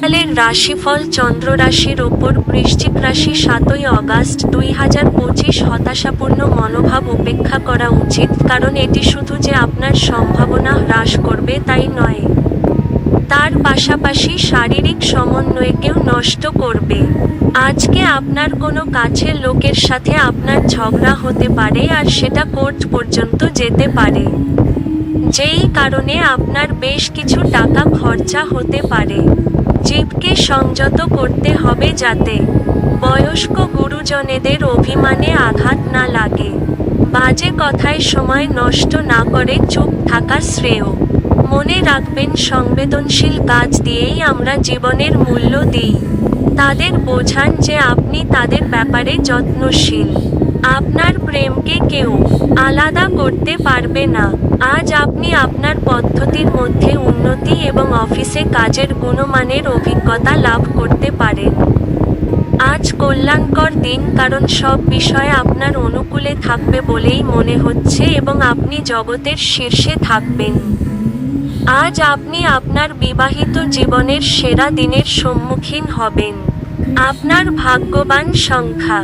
সালের রাশিফল চন্দ্র রাশির ওপর বৃশ্চিক রাশি সাতই অগাস্ট দুই হাজার পঁচিশ হতাশাপূর্ণ মনোভাব উপেক্ষা করা উচিত, কারণ এটি শুধু যে আপনার সম্ভাবনা হ্রাস করবে তাই নয়। তার পাশাপাশি শারীরিক সমন্বয়কেও নষ্ট করবে। আজকে আপনার কোনো কাছের লোকের সাথে আপনার ঝগড়া হতে পারে আর সেটা কোর্ট পর্যন্ত যেতে পারে। যেই কারণে আপনার বেশ কিছু টাকা খরচা হতে পারে। জীবকে সংযত করতে হবে যাতে বয়স্ক গুরুজনেদের অভিমানে আঘাত না লাগে। বাজে কথায় সময় নষ্ট না করে চুপ থাকা শ্রেয়। মনে রাখবেন, সংবেদনশীল কাজ দিয়েই আমরা জীবনের মূল্য দিই। তাদের বোঝান যে আপনি তাদের ব্যাপারে যত্নশীল। আপনার প্রেমকে কেউ আলাদা করতে পারবে না। আজ আপনি আপনার পদ্ধতির মধ্যে উন্নতি এবং অফিসে কাজের গুণমানের অভিজ্ঞতা লাভ করতে পারেন আজ কল্যাণকর দিন, কারণ সব বিষয় আপনার অনুকূলে থাকবে বলেই মনে হচ্ছে এবং আপনি জগতের শীর্ষে থাকবেন। আজ আপনি আপনার বিবাহিত জীবনের সেরা দিনের সম্মুখীন হবেন। আপনার ভাগ্যবান সংখ্যা।